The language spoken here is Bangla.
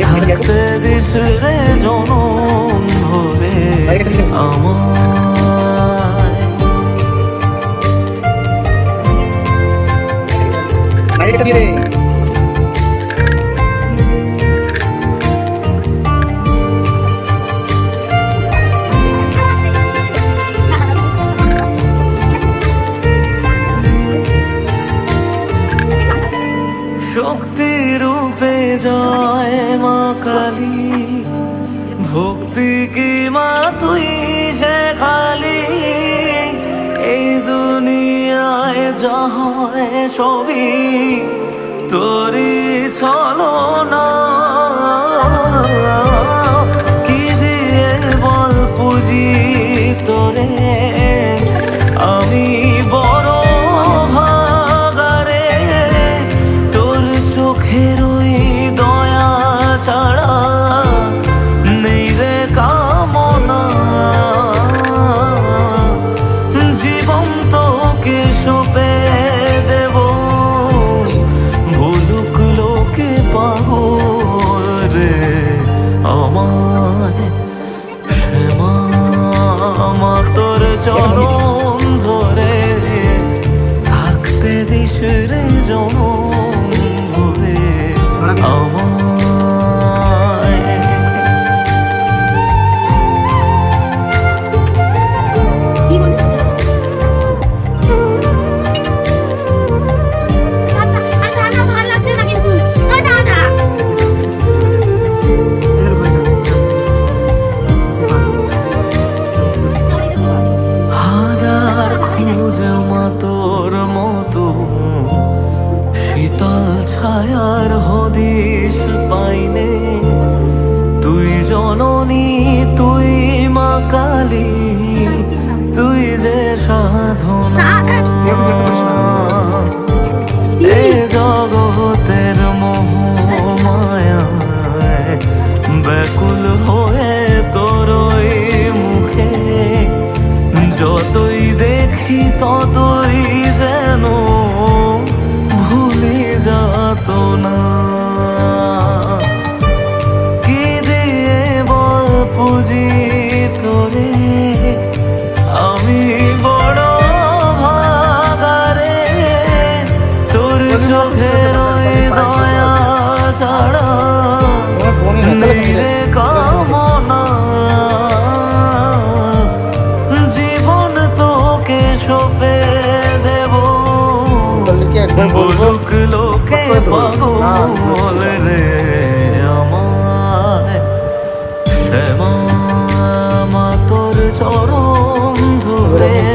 থাকতে দিস রে জনম ভরে আমার Ahí está, tiene ভক্তি কি মা তুই সে খালি? এই দুনিয়ায় জহরে ছবি তোরি ছলো না そう。বলুক লোকে পাগল হ্যাঁ, রে আমায়। শ্যামা তোর চরণ ধরে